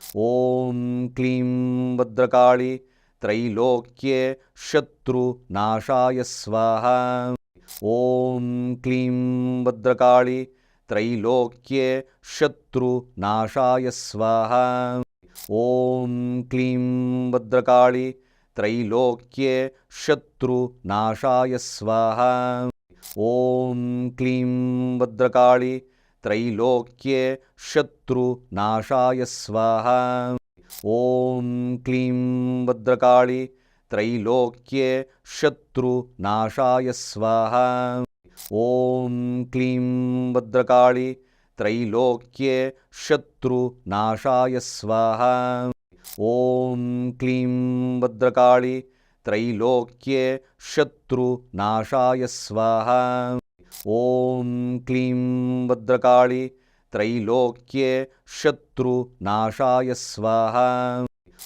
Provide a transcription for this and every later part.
ॐ क्लीं भद्रकाळि त्रैलोक्ये शत्रुनाशाय स्वाहा। ॐ क्लीं भद्रकाळि त्रैलोक्ये शत्रुनाशाय स्वाहा। ॐ क्लीं भद्रकाळि त्रैलोक्ये शत्रुनाशाय स्वाहा। ॐ क्लीं भद्रकाळि त्रैलोक्ये शत्रुनाशाय स्वाहा। ॐ क्लीं भद्रकाळि त्रैलोक्ये शत्रुनाशाय स्वाहा। ॐ क्लीं भद्रकाळि त्रैलोक्ये शत्रुनाशाय स्वाहा। ॐ क्लीं भद्रकाळि त्रैलोक्ये शत्रुनाशाय स्वाहा ॐ क्लीं भद्रकाळि त्रैलोक्ये शत्रुनाशाय स्वाहा।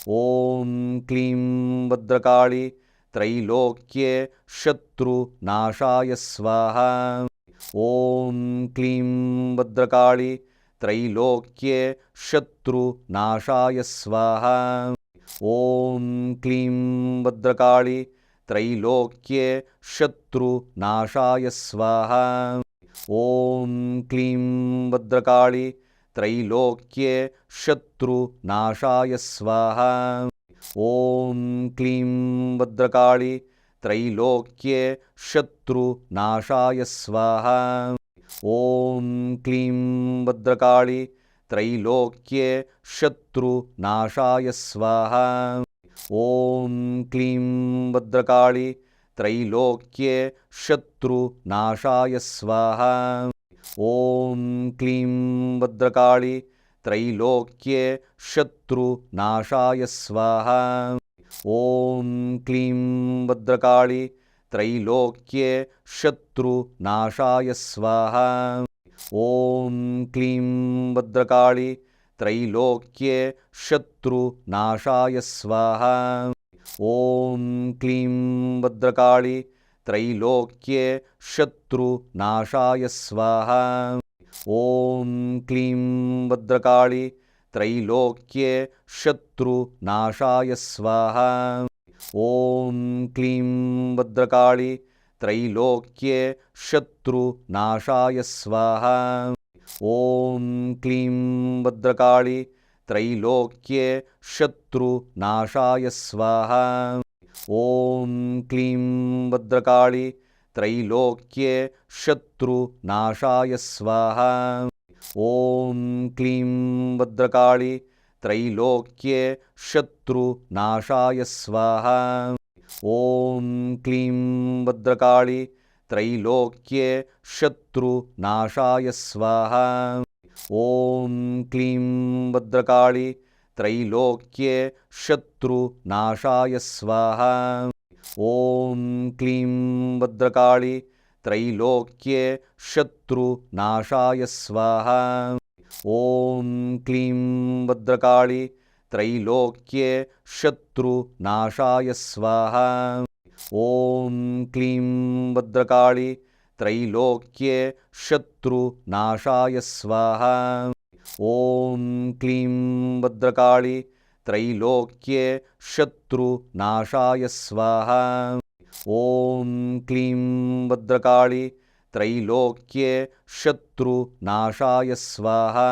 ॐ क्लीं भद्रकाळि त्रैलोक्ये शत्रुनाशाय स्वाहा। ॐ क्लीं भद्रकाळि त्रैलोक्ये शत्रुनाशाय स्वाहा। ॐ क्लीं भद्रकाळि त्रैलोक्ये शत्रुनाशाय स्वाहा। ॐ क्लीं भद्रकाळि त्रैलोक्ये शत्रुनाशाय स्वाहा। ॐ क्लीं भद्रकाळि त्रैलोक्ये शत्रुनाशाय स्वाहा। ॐ क्लीं भद्रकाळि त्रैलोक्ये शत्रुनाशाय स्वाहा ॐ क्लीं भद्रकाळि त्रैलोक्ये शत्रुनाशाय स्वाहा। ॐ क्लीं भद्रकाळि त्रैलोक्ये शत्रुनाशाय स्वाहा। ॐ क्लीं भद्रकाळि त्रैलोक्ये शत्रुनाशाय स्वाहा। ॐ क्लीं भद्रकाळि त्रैलोक्ये शत्रुनाशाय स्वाहा ॐ क्लीं भद्रकाळि त्रैलोक्ये शत्रुनाशाय स्वाहा ॐ क्लीं भद्रकाळि त्रैलोक्ये शत्रुनाशाय स्वाहा ॐ क्लीं भद्रकाळि त्रैलोक्ये शत्रुनाशाय स्वाहा ॐ क्लीं भद्रकाळि त्रैलोक्ये शत्रुनाशाय स्वाहा। ॐ क्लीं भद्रकाळि त्रैलोक्ये शत्रुनाशाय स्वाहा। ॐ क्लीं भद्रकाळि त्रैलोक्ये शत्रुनाशाय स्वाहा। ॐ क्लीं भद्रकाळि त्रैलोक्ये शत्रुनाशाय स्वाहा। ॐ क्लीं भद्रकाळि त्रैलोक्ये शत्रुनाशाय स्वाहा। ॐ क्लीं भद्रकाळि त्रैलोक्ये शत्रुनाशाय स्वाहा। ॐ क्लीं भद्रकाळि त्रैलोक्ये शत्रुनाशाय स्वाहा ॐ क्लीं भद्रकाळि त्रैलोक्ये शत्रुनाशाय स्वाहा। ॐ क्लीं भद्रकाळि त्रैलोक्ये शत्रुनाशाय स्वाहा। ॐ क्लीं भद्रकाळि त्रैलोक्ये शत्रुनाशाय स्वाहा।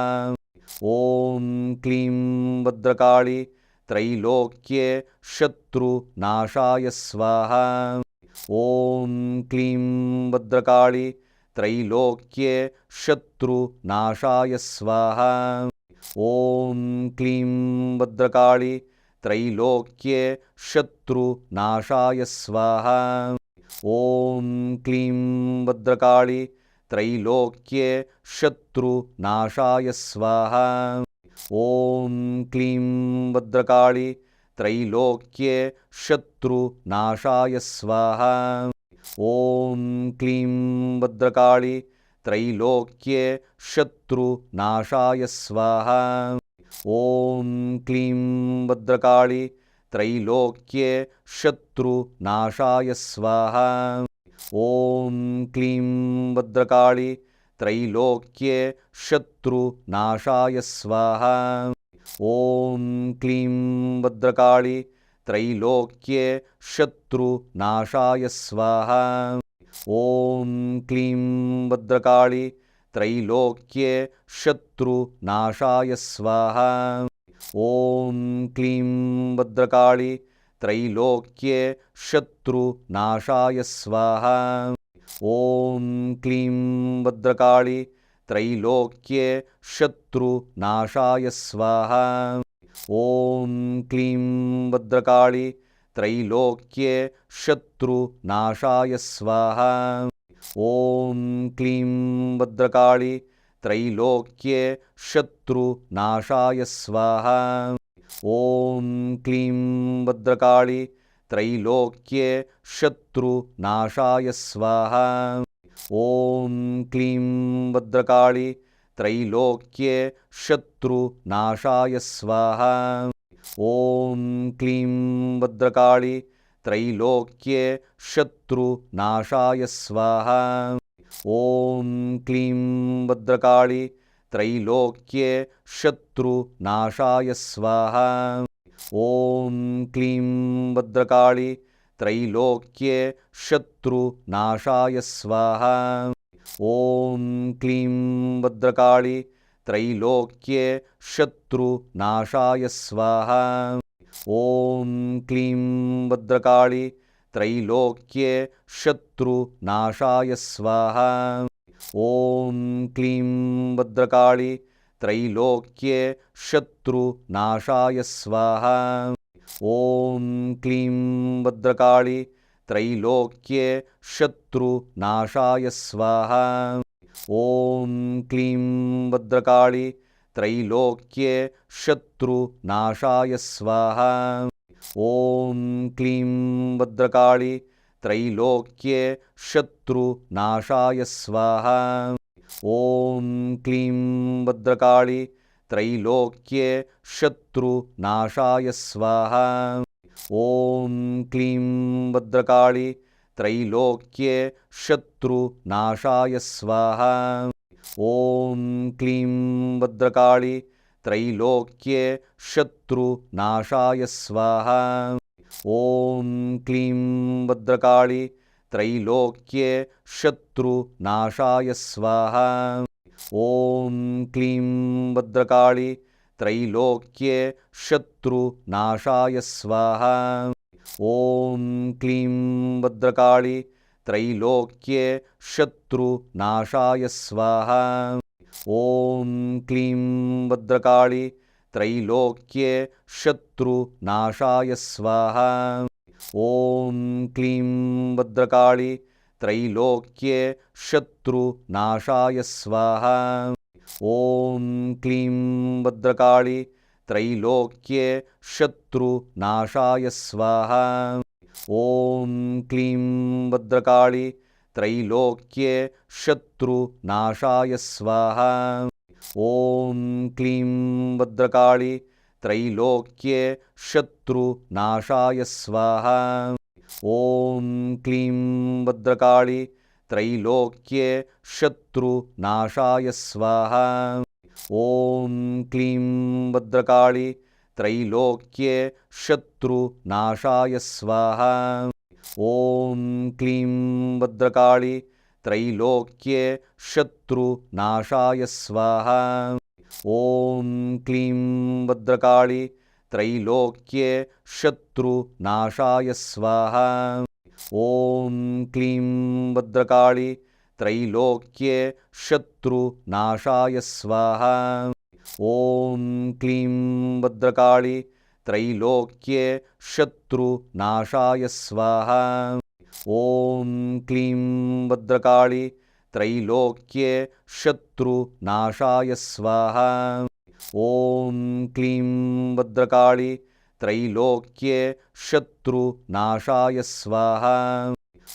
ॐ क्लीं भद्रकाळि त्रैलोक्ये शत्रुनाशाय स्वाहा। ॐ क्लीं भद्रकाळि त्रैलोक्ये शत्रुनाशाय स्वाहा। ॐ क्लीं भद्रकाळि त्रैलोक्ये शत्रुनाशाय स्वाहा। ॐ क्लीं भद्रकाळि त्रैलोक्ये शत्रुनाशाय स्वाहा ॐ क्लीं भद्रकाळि त्रैलोक्ये शत्रुनाशाय स्वाहा। ॐ क्लीं भद्रकाळि त्रैलोक्ये शत्रुनाशाय स्वाहा। ॐ क्लीं भद्रकाळि त्रैलोक्ये शत्रुनाशाय स्वाहा। ॐ क्लीं भद्रकाळि त्रैलोक्ये शत्रुनाशाय स्वाहा ॐ क्लीं भद्रकाळि त्रैलोक्ये शत्रुनाशाय स्वाहा ॐ क्लीं भद्रकाळि त्रैलोक्ये शत्रुनाशाय स्वाहा ॐ क्लीं भद्रकाळि त्रैलोक्ये शत्रुनाशाय स्वाहा ॐ क्लीं भद्रकाळि त्रैलोक्ये शत्रुनाशाय स्वाहा। ॐ क्लीं भद्रकाळि त्रैलोक्ये शत्रुनाशाय स्वाहा। ॐ क्लीं भद्रकाळि त्रैलोक्ये शत्रुनाशाय स्वाहा। ॐ क्लीं भद्रकाळि त्रैलोक्ये शत्रुनाशाय स्वाहा। ॐ क्लीं भद्रकाळि त्रैलोक्ये शत्रुनाशाय स्वाहा। ॐ क्लीं भद्रकाळि त्रैलोक्ये शत्रुनाशाय स्वाहा। ॐ क्लीं भद्रकाळि त्रैलोक्ये शत्रुनाशाय स्वाहा ॐ क्लीं भद्रकाळि त्रैलोक्ये शत्रुनाशाय स्वाहा। ॐ क्लीं भद्रकाळि त्रैलोक्ये शत्रुनाशाय स्वाहा। ॐ क्लीं भद्रकाळि त्रैलोक्ये शत्रुनाशाय स्वाहा। ॐ क्लीं भद्रकाळि त्रैलोक्ये शत्रुनाशाय स्वाहा। ॐ क्लीं भद्रकाळि त्रैलोक्ये शत्रुनाशाय स्वाहा। ॐ क्लीं भद्रकाळि त्रैलोक्ये शत्रुनाशाय स्वाहा। ॐ क्लीं भद्रकाळि त्रैलोक्ये शत्रुनाशाय स्वाहा ॐ क्लीं भद्रकाळि त्रैलोक्ये शत्रुनाशाय स्वाहा। ॐ क्लीं भद्रकाळि त्रैलोक्ये शत्रुनाशाय स्वाहा। ॐ क्लीं भद्रकाळि त्रैलोक्ये शत्रुनाशाय स्वाहा। ॐ क्लीं भद्रकाळि त्रैलोक्ये शत्रुनाशाय स्वाहा ॐ क्लीं भद्रकाळि त्रैलोक्ये शत्रुनाशाय स्वाहा ॐ क्लीं भद्रकाळि त्रैलोक्ये शत्रुनाशाय स्वाहा ॐ क्लीं भद्रकाळि त्रैलोक्ये शत्रुनाशाय स्वाहा ॐ क्लीं भद्रकाळि त्रैलोक्ये शत्रुनाशाय स्वाहा। ॐ क्लीं भद्रकाळि त्रैलोक्ये शत्रुनाशाय स्वाहा। ॐ क्लीं भद्रकाळि त्रैलोक्ये शत्रुनाशाय स्वाहा। ॐ क्लीं भद्रकाळि त्रैलोक्ये शत्रुनाशाय स्वाहा। ॐ क्लीं भद्रकाळि त्रैलोक्ये शत्रुनाशाय स्वाहा। ॐ क्लीं भद्रकाळि त्रैलोक्ये शत्रुनाशाय स्वाहा। ॐ क्लीं भद्रकाळि त्रैलोक्ये शत्रुनाशाय स्वाहा ॐ क्लीं भद्रकाळि त्रैलोक्ये शत्रुनाशाय स्वाहा। ॐ क्लीं भद्रकाळि त्रैलोक्ये शत्रुनाशाय स्वाहा। ॐ क्लीं भद्रकाळि त्रैलोक्ये शत्रुनाशाय स्वाहा। ॐ क्लीं भद्रकाळि त्रैलोक्ये शत्रुनाशाय स्वाहा। ॐ क्लीं भद्रकाळि त्रैलोक्ये शत्रुनाशाय स्वाहा।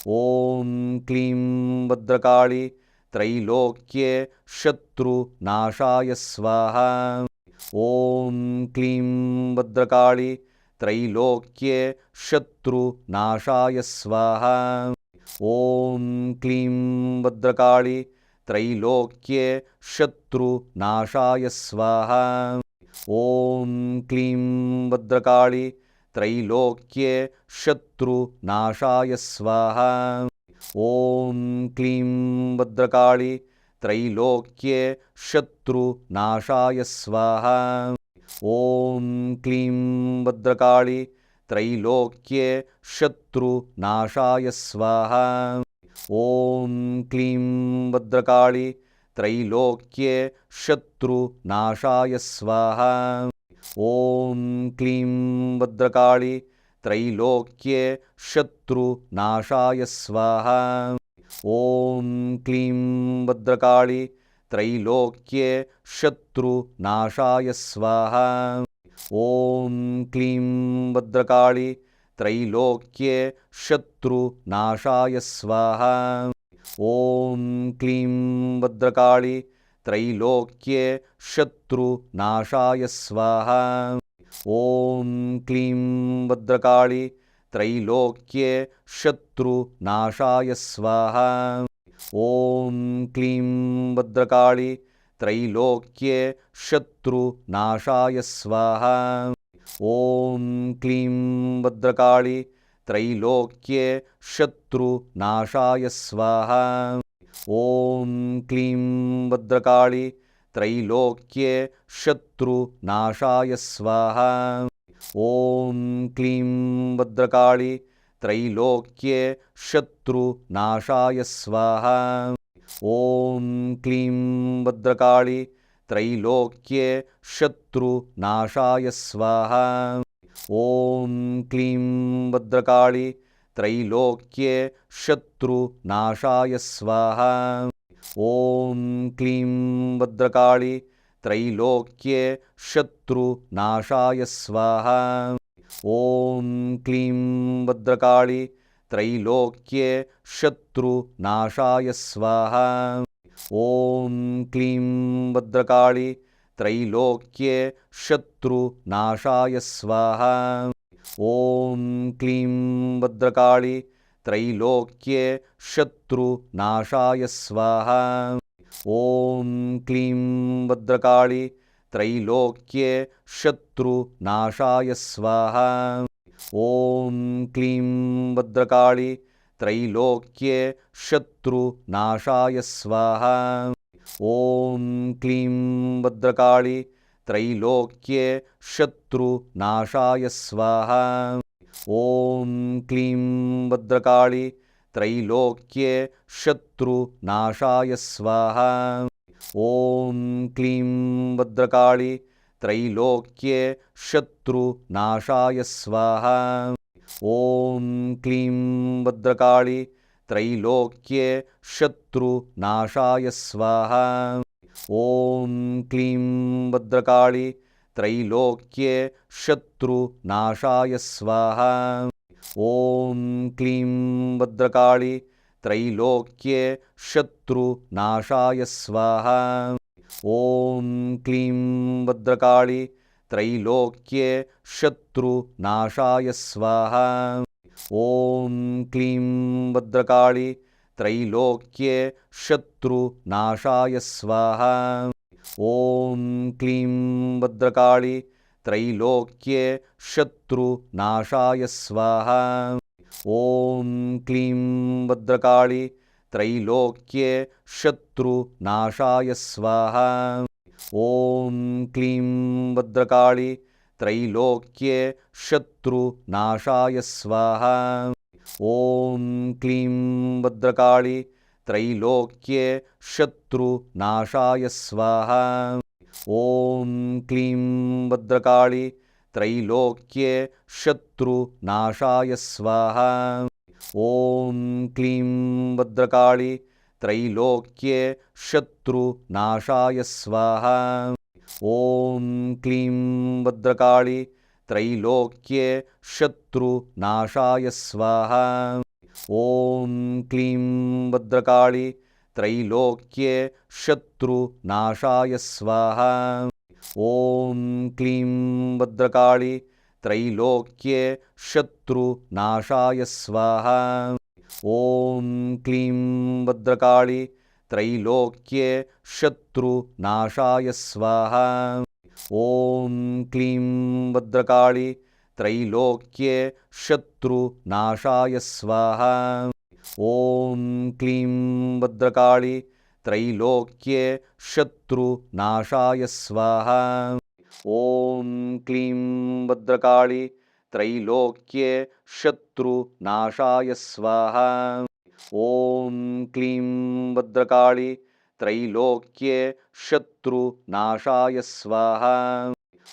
ॐ क्लीं भद्रकाळि त्रैलोक्ये शत्रुनाशाय स्वाहा। ॐ क्लीं भद्रकाळि त्रैलोक्ये शत्रुनाशाय स्वाहा ॐ क्लीं भद्रकाळि त्रैलोक्ये शत्रुनाशाय स्वाहा। ॐ क्लीं भद्रकाळि त्रैलोक्ये शत्रुनाशाय स्वाहा। ॐ क्लीं भद्रकाळि त्रैलोक्ये शत्रुनाशाय स्वाहा। ॐ क्लीं भद्रकाळि त्रैलोक्ये शत्रुनाशाय स्वाहा। ॐ क्लीं भद्रकाळि त्रैलोक्ये शत्रुनाशाय स्वाहा। ॐ क्लीं भद्रकाळि त्रैलोक्ये शत्रुनाशाय स्वाहा। ॐ क्लीं भद्रकाळि त्रैलोक्ये शत्रुनाशाय स्वाहा ॐ क्लीं भद्रकाळि त्रैलोक्ये शत्रुनाशाय स्वाहा। ॐ क्लीं भद्रकाळि त्रैलोक्ये शत्रुनाशाय स्वाहा। ॐ क्लीं भद्रकाळि त्रैलोक्ये शत्रुनाशाय स्वाहा। ॐ क्लीं भद्रकाळि त्रैलोक्ये शत्रुनाशाय स्वाहा। ॐ क्लीं भद्रकाळि त्रैलोक्ये शत्रुनाशाय स्वाहा। ॐ क्लीं भद्रकाळि त्रैलोक्ये शत्रुनाशाय स्वाहा। ॐ क्लीं भद्रकाळि त्रैलोक्ये शत्रुनाशाय स्वाहा ॐ क्लीं भद्रकाळि त्रैलोक्ये शत्रुनाशाय स्वाहा। ॐ क्लीं भद्रकाळि त्रैलोक्ये शत्रुनाशाय स्वाहा। ॐ क्लीं भद्रकाळि त्रैलोक्ये शत्रुनाशाय स्वाहा। ॐ क्लीं भद्रकाळि त्रैलोक्ये शत्रुनाशाय स्वाहा। ॐ क्लीं भद्रकाळि त्रैलोक्ये शत्रुनाशाय स्वाहा। ॐ क्लीं भद्रकाळि त्रैलोक्ये शत्रुनाशाय स्वाहा। ॐ क्लीं भद्रकाळि त्रैलोक्ये शत्रुनाशाय स्वाहा ॐ क्लीं भद्रकाळि त्रैलोक्ये शत्रुनाशाय स्वाहा। ॐ क्लीं भद्रकाळि त्रैलोक्ये शत्रुनाशाय स्वाहा। ॐ क्लीं भद्रकाळि त्रैलोक्ये शत्रुनाशाय स्वाहा। ॐ क्लीं भद्रकाळि त्रैलोक्ये शत्रुनाशाय स्वाहा। ॐ क्लीं भद्रकाळि त्रैलोक्ये शत्रुनाशाय स्वाहा। ॐ क्लीं भद्रकाळि त्रैलोक्ये शत्रुनाशाय स्वाहा। ॐ क्लीं भद्रकाळि त्रैलोक्ये शत्रुनाशाय स्वाहा ॐ क्लीं भद्रकाळि त्रैलोक्ये शत्रुनाशाय स्वाहा। ॐ क्लीं भद्रकाळि त्रैलोक्ये शत्रुनाशाय स्वाहा। ॐ क्लीं भद्रकाळि त्रैलोक्ये शत्रुनाशाय स्वाहा। ॐ क्लीं भद्रकाळि त्रैलोक्ये शत्रुनाशाय स्वाहा। ॐ क्लीं भद्रकाळि त्रैलोक्ये शत्रुनाशाय स्वाहा। ॐ क्लीं भद्रकाळि त्रैलोक्ये शत्रुनाशाय स्वाहा। ॐ क्लीं भद्रकाळि त्रैलोक्ये शत्रुनाशाय स्वाहा ॐ क्लीं भद्रकाळि त्रैलोक्ये शत्रुनाशाय स्वाहा। ॐ क्लीं भद्रकाळि त्रैलोक्ये शत्रुनाशाय स्वाहा। ॐ क्लीं भद्रकाळि त्रैलोक्ये शत्रुनाशाय स्वाहा। ॐ क्लीं भद्रकाळि त्रैलोक्ये शत्रुनाशाय स्वाहा। ॐ क्लीं भद्रकाळि त्रैलोक्ये शत्रुनाशाय स्वाहा। ॐ क्लीं भद्रकाळि त्रैलोक्ये शत्रुनाशाय स्वाहा। ॐ क्लीं भद्रकाळि त्रैलोक्ये शत्रुनाशाय स्वाहा ॐ क्लीं भद्रकाळि त्रैलोक्ये शत्रुनाशाय स्वाहा। ॐ क्लीं भद्रकाळि त्रैलोक्ये शत्रुनाशाय स्वाहा।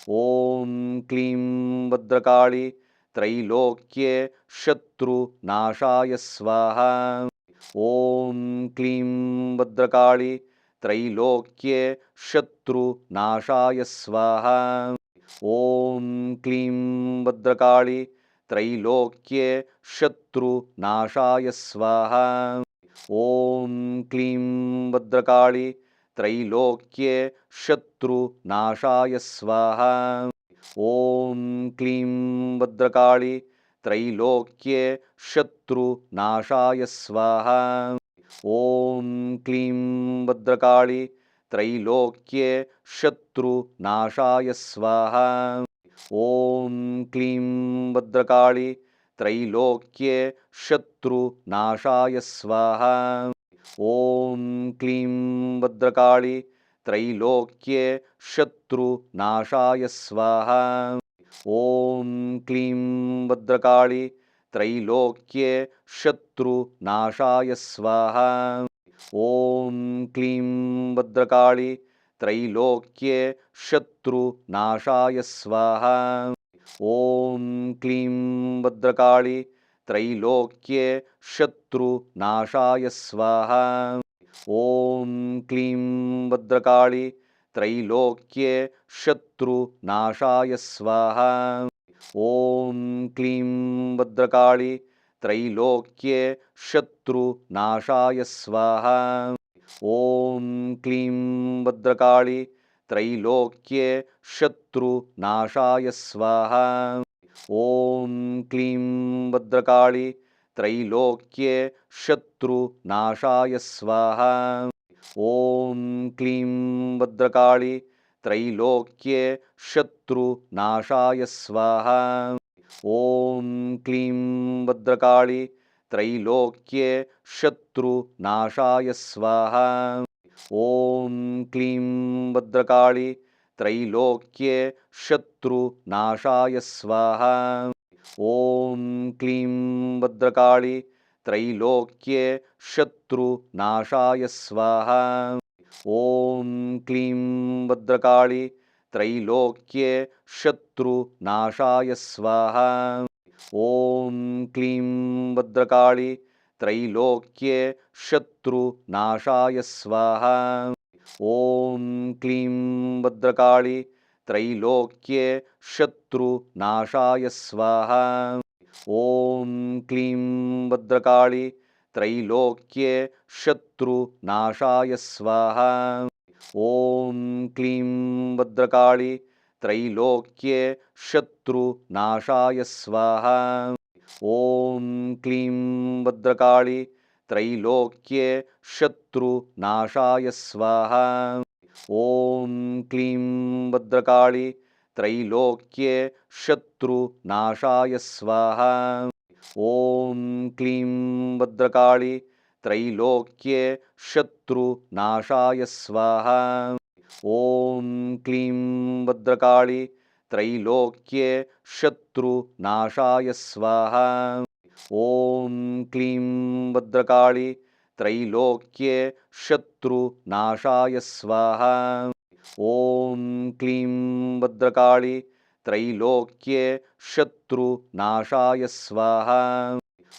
ॐ क्लीं भद्रकाळि त्रैलोक्ये शत्रुनाशाय स्वाहा। ॐ क्लीं भद्रकाळि त्रैलोक्ये शत्रुनाशाय स्वाहा। ॐ क्लीं भद्रकाळि त्रैलोक्ये शत्रुनाशाय स्वाहा। ॐ क्लीं भद्रकाळि त्रैलोक्ये शत्रुनाशाय स्वाहा। ॐ क्लीं भद्रकाळि त्रैलोक्ये शत्रुनाशाय स्वाहा ॐ क्लीं भद्रकाळि त्रैलोक्ये शत्रुनाशाय स्वाहा। ॐ क्लीं भद्रकाळि त्रैलोक्ये शत्रुनाशाय स्वाहा। ॐ क्लीं भद्रकाळि त्रैलोक्ये शत्रुनाशाय स्वाहा। ॐ क्लीं भद्रकाळि त्रैलोक्ये शत्रुनाशाय स्वाहा। ॐ क्लीं भद्रकाळि त्रैलोक्ये शत्रुनाशाय स्वाहा। ॐ क्लीं भद्रकाळि त्रैलोक्ये शत्रुनाशाय स्वाहा। ॐ क्लीं भद्रकाळि त्रैलोक्ये शत्रुनाशाय स्वाहा ॐ क्लीं भद्रकाळि त्रैलोक्ये शत्रुनाशाय स्वाहा। ॐ क्लीं भद्रकाळि त्रैलोक्ये शत्रुनाशाय स्वाहा। ॐ क्लीं भद्रकाळि त्रैलोक्ये शत्रुनाशाय स्वाहा। ॐ क्लीं भद्रकाळि त्रैलोक्ये शत्रुनाशाय स्वाहा। ॐ क्लीं भद्रकाळि त्रैलोक्ये शत्रुनाशाय स्वाहा। ॐ क्लीं भद्रकाळि त्रैलोक्ये शत्रुनाशाय स्वाहा। ॐ क्लीं भद्रकाळि त्रैलोक्ये शत्रुनाशाय स्वाहा ॐ क्लीं भद्रकाळि त्रैलोक्ये शत्रुनाशाय स्वाहा। ॐ क्लीं भद्रकाळि त्रैलोक्ये शत्रुनाशाय स्वाहा। ॐ क्लीं भद्रकाळि त्रैलोक्ये शत्रुनाशाय स्वाहा। ॐ क्लीं भद्रकाळि त्रैलोक्ये शत्रुनाशाय स्वाहा। ॐ क्लीं भद्रकाळि त्रैलोक्ये शत्रुनाशाय स्वाहा। ॐ क्लीं भद्रकाळि त्रैलोक्ये शत्रुनाशाय स्वाहा। ॐ क्लीं भद्रकाळि त्रैलोक्ये शत्रुनाशाय स्वाहा ॐ क्लीं भद्रकाळि त्रैलोक्ये शत्रुनाशाय स्वाहा। ॐ क्लीं भद्रकाळि त्रैलोक्ये शत्रुनाशाय स्वाहा। ॐ क्लीं भद्रकाळि त्रैलोक्ये शत्रुनाशाय स्वाहा। ॐ क्लीं भद्रकाळि त्रैलोक्ये शत्रुनाशाय स्वाहा।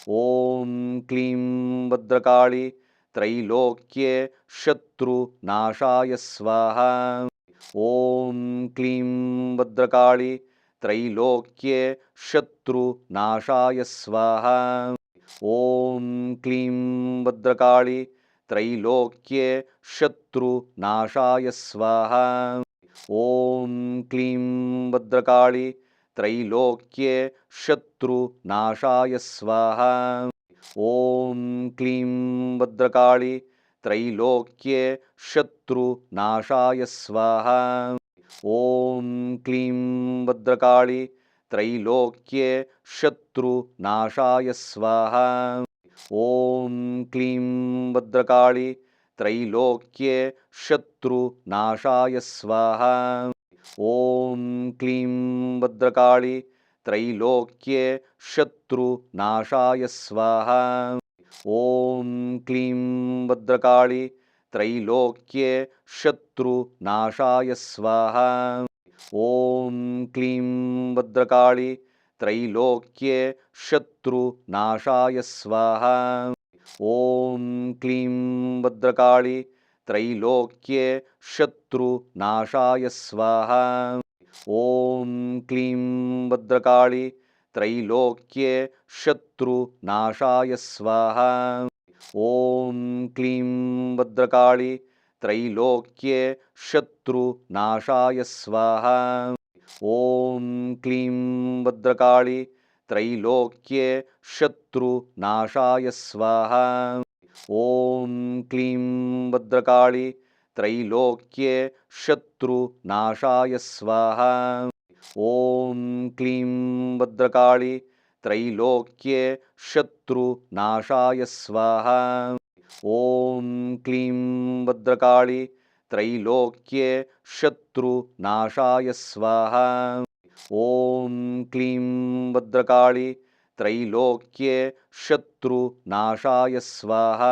ॐ क्लीं भद्रकाळि त्रैलोक्ये शत्रुनाशाय स्वाहा। ॐ क्लीं भद्रकाळि त्रैलोक्ये शत्रुनाशाय स्वाहा। ॐ क्लीं भद्रकाळि त्रैलोक्ये शत्रुनाशाय स्वाहा ॐ क्लीं भद्रकाळि त्रैलोक्ये शत्रुनाशाय स्वाहा। ॐ क्लीं भद्रकाळि त्रैलोक्ये शत्रुनाशाय स्वाहा। ॐ क्लीं भद्रकाळि त्रैलोक्ये शत्रुनाशाय स्वाहा। ॐ क्लीं भद्रकाळि त्रैलोक्ये शत्रुनाशाय स्वाहा। ॐ क्लीं भद्रकाळि त्रैलोक्ये शत्रुनाशाय स्वाहा। ॐ क्लीं भद्रकाळि त्रैलोक्ये शत्रुनाशाय स्वाहा। ॐ क्लीं भद्रकाळि त्रैलोक्ये शत्रुनाशाय स्वाहा ॐ क्लीं भद्रकाळि त्रैलोक्ये शत्रुनाशाय स्वाहा। ॐ क्लीं भद्रकाळि त्रैलोक्ये शत्रुनाशाय स्वाहा। ॐ क्लीं भद्रकाळि त्रैलोक्ये शत्रुनाशाय स्वाहा। ॐ क्लीं भद्रकाळि त्रैलोक्ये शत्रुनाशाय स्वाहा। ॐ क्लीं भद्रकाळि त्रैलोक्ये शत्रुनाशाय स्वाहा। ॐ क्लीं भद्रकाळि त्रैलोक्ये शत्रुनाशाय स्वाहा। ॐ क्लीं भद्रकाळि त्रैलोक्ये शत्रुनाशाय स्वाहा ॐ क्लीं भद्रकाळि त्रैलोक्ये शत्रुनाशाय स्वाहा।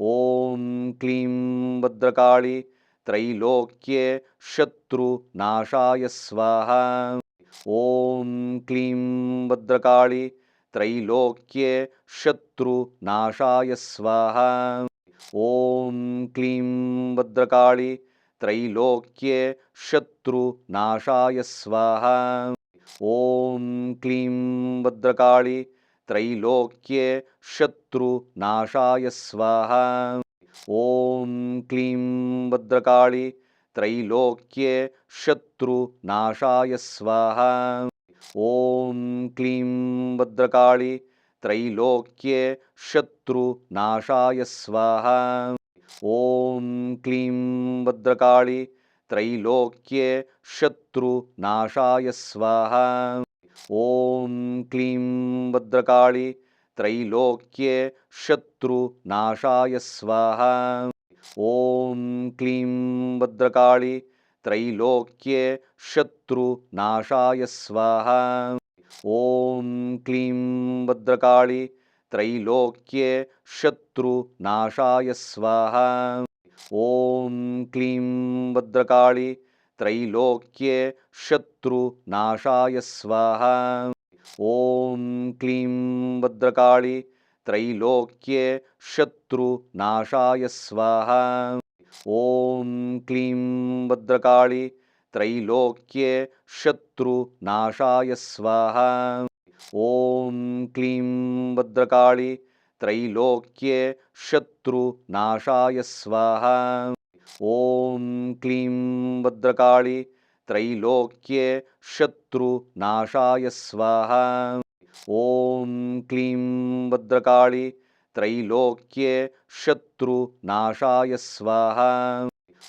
ॐ क्लीं भद्रकाळि त्रैलोक्ये शत्रुनाशाय स्वाहा। ॐ क्लीं भद्रकाळि त्रैलोक्ये शत्रुनाशाय स्वाहा। ॐ क्लीं भद्रकाळि त्रैलोक्ये शत्रुनाशाय स्वाहा। ॐ क्लीं भद्रकाळि त्रैलोक्ये शत्रुनाशाय स्वाहा। ॐ क्लीं भद्रकाळि त्रैलोक्ये शत्रुनाशाय स्वाहा। ॐ क्लीं भद्रकाळि त्रैलोक्ये शत्रुनाशाय स्वाहा ॐ क्लीं भद्रकाळि त्रैलोक्ये शत्रुनाशाय स्वाहा। ॐ क्लीं भद्रकाळि त्रैलोक्ये शत्रुनाशाय स्वाहा। ॐ क्लीं भद्रकाळि त्रैलोक्ये शत्रुनाशाय स्वाहा। ॐ क्लीं भद्रकाळि त्रैलोक्ये शत्रुनाशाय स्वाहा। ॐ क्लीं भद्रकाळि त्रैलोक्ये शत्रुनाशाय स्वाहा। ॐ क्लीं भद्रकाळि त्रैलोक्ये शत्रुनाशाय स्वाहा। ॐ क्लीं भद्रकाळि त्रैलोक्ये शत्रुनाशाय स्वाहा ॐ क्लीं भद्रकाळि त्रैलोक्ये शत्रुनाशाय स्वाहा। ॐ क्लीं भद्रकाळि त्रैलोक्ये शत्रुनाशाय स्वाहा। ॐ क्लीं भद्रकाळि त्रैलोक्ये शत्रुनाशाय स्वाहा।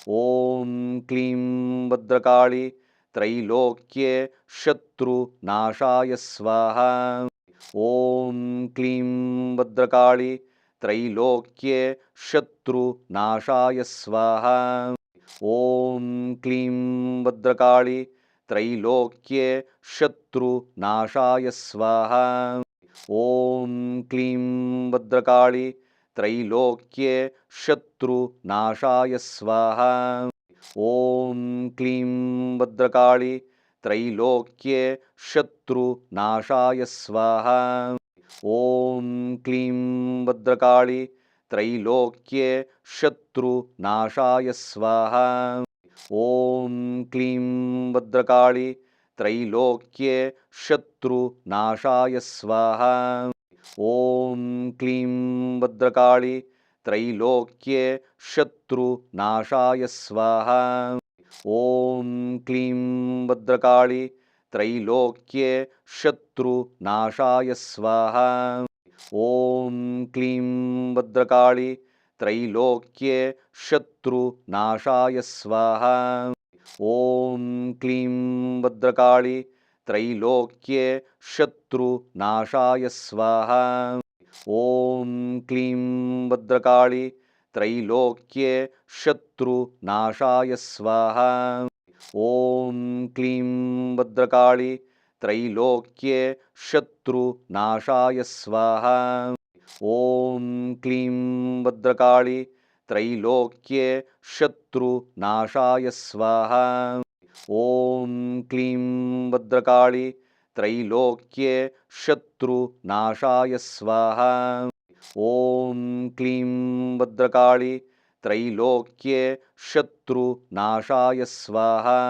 ॐ क्लीं भद्रकाळि त्रैलोक्ये शत्रुनाशाय स्वाहा। ॐ क्लीं भद्रकाळि त्रैलोक्ये शत्रुनाशाय स्वाहा। ॐ क्लीं भद्रकाळि त्रैलोक्ये शत्रुनाशाय स्वाहा। ॐ क्लीं भद्रकाळि त्रैलोक्ये शत्रुनाशाय स्वाहा ॐ क्लीं भद्रकाळि त्रैलोक्ये शत्रुनाशाय स्वाहा। ॐ क्लीं भद्रकाळि त्रैलोक्ये शत्रुनाशाय स्वाहा। ॐ क्लीं भद्रकाळि त्रैलोक्ये शत्रुनाशाय स्वाहा। ॐ क्लीं भद्रकाळि त्रैलोक्ये शत्रुनाशाय स्वाहा। ॐ क्लीं भद्रकाळि त्रैलोक्ये शत्रुनाशाय स्वाहा। ॐ क्लीं भद्रकाळि त्रैलोक्ये शत्रुनाशाय स्वाहा। ॐ क्लीं भद्रकाळि त्रैलोक्ये शत्रुनाशाय स्वाहा ॐ क्लीं भद्रकाळि त्रैलोक्ये शत्रुनाशाय स्वाहा। ॐ क्लीं भद्रकाळि त्रैलोक्ये शत्रुनाशाय स्वाहा। ॐ क्लीं भद्रकाळि त्रैलोक्ये शत्रुनाशाय स्वाहा। ॐ क्लीं भद्रकाळि त्रैलोक्ये शत्रुनाशाय स्वाहा। ॐ क्लीं भद्रकाळि त्रैलोक्ये शत्रुनाशाय स्वाहा।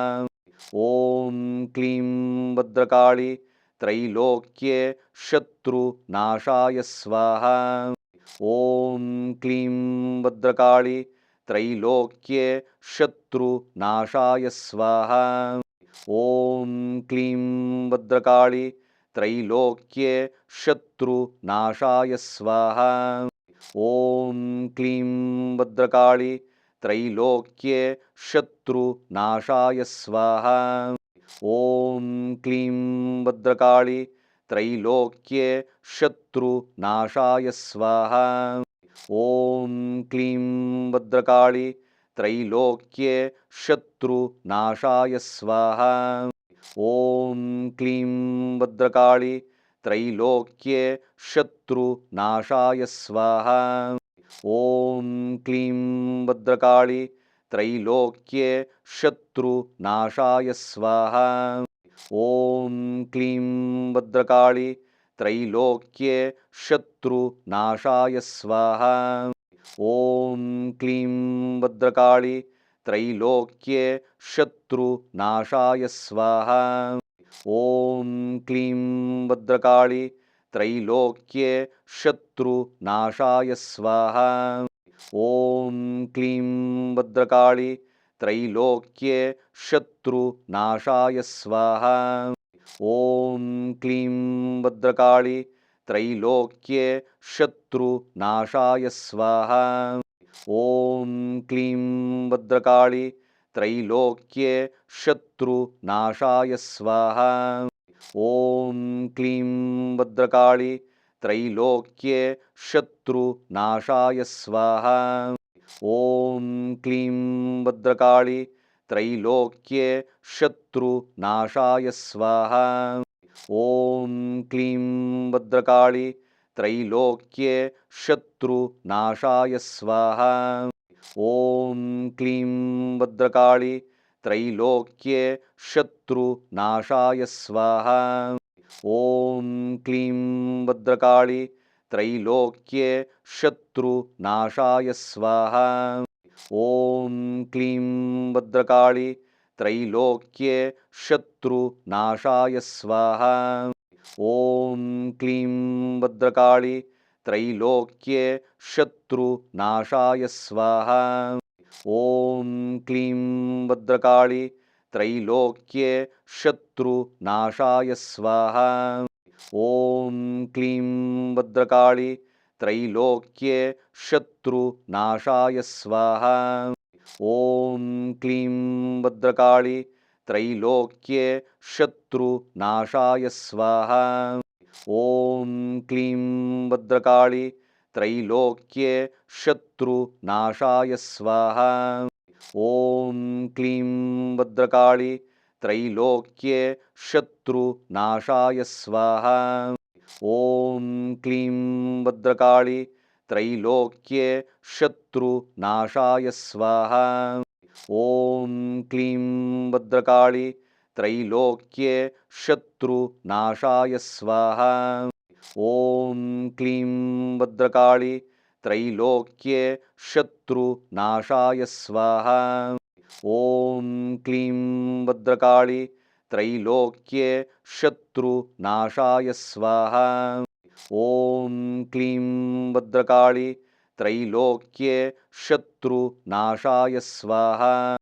ॐ क्लीं भद्रकाळि त्रैलोक्ये शत्रुनाशाय स्वाहा। ॐ क्लीं भद्रकाळि त्रैलोक्ये शत्रुनाशाय स्वाहा ॐ क्लीं भद्रकाळि त्रैलोक्ये शत्रुनाशाय स्वाहा। ॐ क्लीं भद्रकाळि त्रैलोक्ये शत्रुनाशाय स्वाहा। ॐ क्लीं भद्रकाळि त्रैलोक्ये शत्रुनाशाय स्वाहा। ॐ क्लीं भद्रकाळि त्रैलोक्ये शत्रुनाशाय स्वाहा ॐ क्लीं भद्रकाळि त्रैलोक्ये शत्रुनाशाय स्वाहा ॐ क्लीं भद्रकाळि त्रैलोक्ये शत्रुनाशाय स्वाहा ॐ क्लीं भद्रकाळि त्रैलोक्ये शत्रुनाशाय स्वाहा ॐ क्लीं भद्रकाळि त्रैलोक्ये शत्रुनाशाय स्वाहा। ॐ क्लीं भद्रकाळि त्रैलोक्ये शत्रुनाशाय स्वाहा। ॐ क्लीं भद्रकाळि त्रैलोक्ये शत्रुनाशाय स्वाहा। ॐ क्लीं भद्रकाळि त्रैलोक्ये शत्रुनाशाय स्वाहा ॐ क्लीं भद्रकाळि त्रैलोक्ये शत्रुनाशाय स्वाहा ॐ क्लीं भद्रकाळि त्रैलोक्ये शत्रुनाशाय स्वाहा ॐ क्लीं भद्रकाळि त्रैलोक्ये शत्रुनाशाय स्वाहा ॐ क्लीं भद्रकाळि त्रैलोक्ये शत्रुनाशाय स्वाहा। ॐ क्लीं भद्रकाळि त्रैलोक्ये शत्रुनाशाय स्वाहा। ॐ क्लीं भद्रकाळि त्रैलोक्ये शत्रुनाशाय स्वाहा। ॐ क्लीं भद्रकाळि त्रैलोक्ये शत्रुनाशाय स्वाहा। ॐ क्लीं भद्रकाळि त्रैलोक्ये शत्रुनाशाय स्वाहा। ॐ क्लीं भद्रकाळि त्रैलोक्ये शत्रुनाशाय स्वाहा। ॐ क्लीं भद्रकाळि त्रैलोक्ये शत्रुनाशाय स्वाहा ॐ क्लीं भद्रकाळि त्रैलोक्ये शत्रुनाशाय स्वाहा। ॐ क्लीं भद्रकाळि त्रैलोक्ये शत्रुनाशाय स्वाहा। ॐ क्लीं भद्रकाळि त्रैलोक्ये शत्रुनाशाय स्वाहा। ॐ क्लीं भद्रकाळि त्रैलोक्ये शत्रुनाशाय स्वाहा। ॐ क्लीं भद्रकाळि त्रैलोक्ये शत्रुनाशाय स्वाहा। ॐ क्लीं भद्रकाळि त्रैलोक्ये शत्रुनाशाय स्वाहा। ॐ क्लीं भद्रकाळि त्रैलोक्ये शत्रुनाशाय स्वाहा ॐ क्लीं भद्रकाळि त्रैलोक्ये शत्रुनाशाय स्वाहा